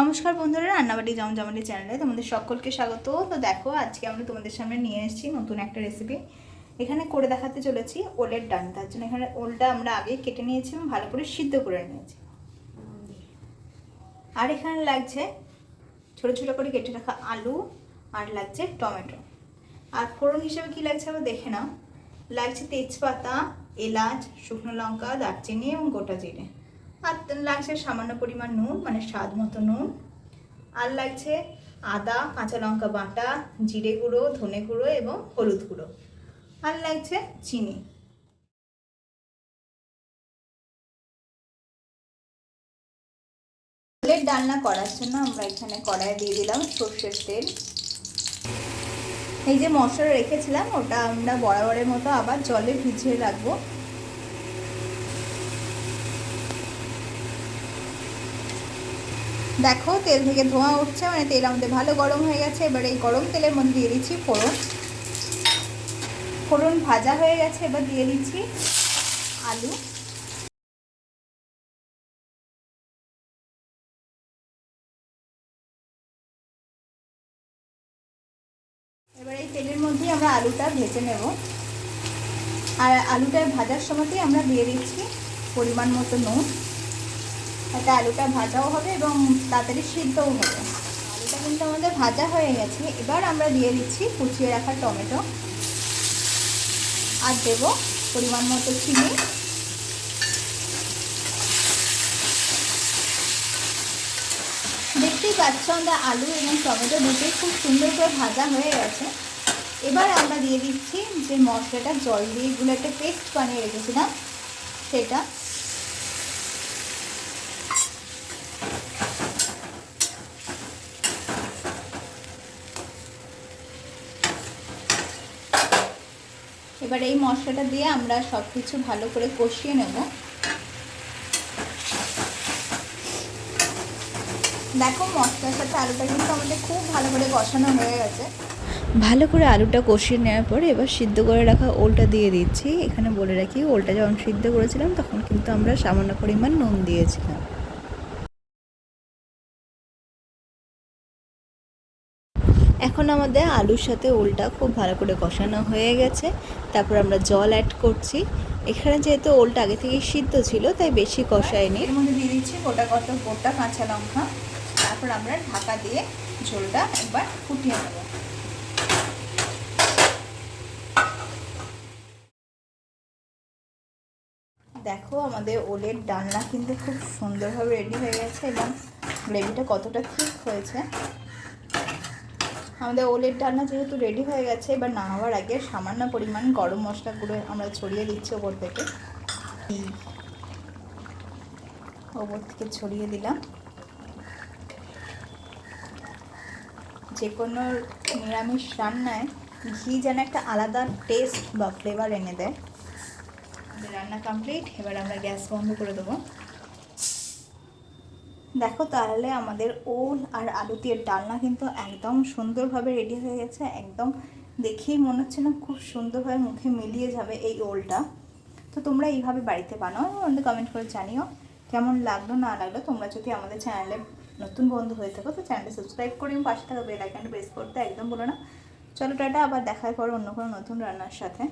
নমস্কার বন্ধুরা, রান্নাবাড়ি জমজমাটি চ্যানেলে তোমাদের সকলকে স্বাগত। তো দেখো, আজকে আমরা তোমাদের সামনে নিয়ে এসেছি নতুন একটা রেসিপি এখানে করে দেখাতে চলেছি ওলের ডান তার জন্য এখানে ওলটা আমরা আগে কেটে নিয়েছি এবং ভালো করে সিদ্ধ করে নিয়েছি। আর এখানে লাগছে ছোট ছোট করে কেটে রাখা আলু আর লাগছে টমেটো। আর ফোড়ন হিসেবে কি লাগছে আবার দেখে নাও। লাগছে তেজপাতা, এলাচ, শুকনো লঙ্কা, দারচিনি এবং গোটা জিরে। আর লাগছে সামান্য পরিমাণ নুন মানে স্বাদ মতো নুন। আর লাগছে আদা, কাঁচা লঙ্কা বাটা, জিরে গুঁড়ো, ধনে গুঁড়ো এবং হলুদ গুঁড়ো। আর লাগছে চিনি। তেলের ডালনা করার জন্য আমরা এখানে কড়াই দিয়ে দিলাম সর্ষের তেল। এই যে মশলা রেখেছিলাম, ওটা আমরা বরাবরের মতো আবার জলে ভিজিয়ে রাখব। দেখো, তেল থেকে ধোঁয়া উঠছে মানে তেল আমাদের ভালো গরম হয়ে গেছে। এবার এই গরম তেলের মধ্যে দিয়ে দিচ্ছি ফোড়ন। ফোড়ন ভাজা হয়ে গেছে, এবার দিয়ে দিচ্ছি আলু। এবার এই তেলের মধ্যেই আমরা আলুটা ভেজে নেব। আর আলুটা ভাজার সময়তেই আমরা দিয়ে দিচ্ছি পরিমাণ মতো নুন। তাতে আলুটা ভাজাও হবে এবং তাড়াতাড়ি সিদ্ধও হবে। আলুটা কিন্তু আমাদের ভাজা হয়ে গেছে। এবার আমরা দিয়ে দিচ্ছি কুচিয়ে রাখা টমেটো। আর দেবো পরিমাণ মতো চিনি। দেখতেই পাচ্ছ আমরা আলু এবং টমেটো দুটোই খুব সুন্দর করে ভাজা হয়ে গেছে। এবার আমরা দিয়ে দিচ্ছি যে মশলাটা জল দিয়ে এগুলো একটা পেস্ট বানিয়ে রেখেছিলাম। সেটা এবার এই মশলাটা দিয়ে আমরা সব কিছু ভালো করে কষিয়ে নেব। দেখো মশলার সাথে আলুটা কিন্তু আমাদের খুব ভালো করে কষানো হয়ে গেছে। ভালো করে আলুটা কষিয়ে নেওয়ার পরে এবার সিদ্ধ করে রাখা ওলটা দিয়ে দিচ্ছি। এখানে বলে রাখি, ওলটা যখন সিদ্ধ করেছিলাম তখন কিন্তু আমরা সামান্য পরিমাণ নুন দিয়েছিলাম। এখন আমাদের আলুর সাথে ওলটা খুব ভালো করে কষানো হয়ে গেছে। তারপর আমরা জল অ্যাড করছি। এখানে যেহেতু ওলটা আগে থেকে সিদ্ধ ছিল, তাই বেশি কষায়নি। এর মধ্যে দিয়ে দিচ্ছি গোটা কত গোটা কাঁচা লঙ্কা। তারপর আমরা ঢাকা দিয়ে ঝোলটা একবার ফুটিয়ে নেব। দেখো আমাদের ওলের ডালনা কিন্তু খুব সুন্দরভাবে রেডি হয়ে গেছে এবং গ্রেভিটা কতটা ঠিক হয়েছে। আমাদের ওলের ডালনা যেহেতু রেডি হয়ে গেছে, এবার নামাবার আগে সামান্য পরিমাণ গরম মশলা গুঁড়ো আমরা ছড়িয়ে দিচ্ছি ওপর থেকে। ওপর থেকে ছড়িয়ে দিলাম। যে কোনো নিরামিষ রান্নায় ঘি যেন একটা আলাদা টেস্ট বা ফ্লেভার এনে দেয়। রান্না কমপ্লিট এবার আমরা গ্যাস বন্ধ করে দেবো। দেখো তাহলে আমাদের ওল আর আলু দিয়ে ডালনা কিন্তু একদম সুন্দরভাবে রেডি হয়ে গেছে, একদম দেখেই মনে হচ্ছে না খুব সুন্দরভাবে মুখে মিলিয়ে যাবে এই ওলটা। তো তোমরা এইভাবে বাড়িতে বানাও, আমাদের কমেন্ট করে জানিও কেমন লাগল, না লাগল। তোমরা যদি আমাদের চ্যানেলে নতুন বন্ধু হয়ে থাকো, তো চ্যানেলটা সাবস্ক্রাইব করে এবং পাশে থাকা বেল আইকনটা প্রেস করতে একদম বলো না। চলো টাটা, আবার দেখায় পর অন্য কোনো নতুন রান্নার সাথে।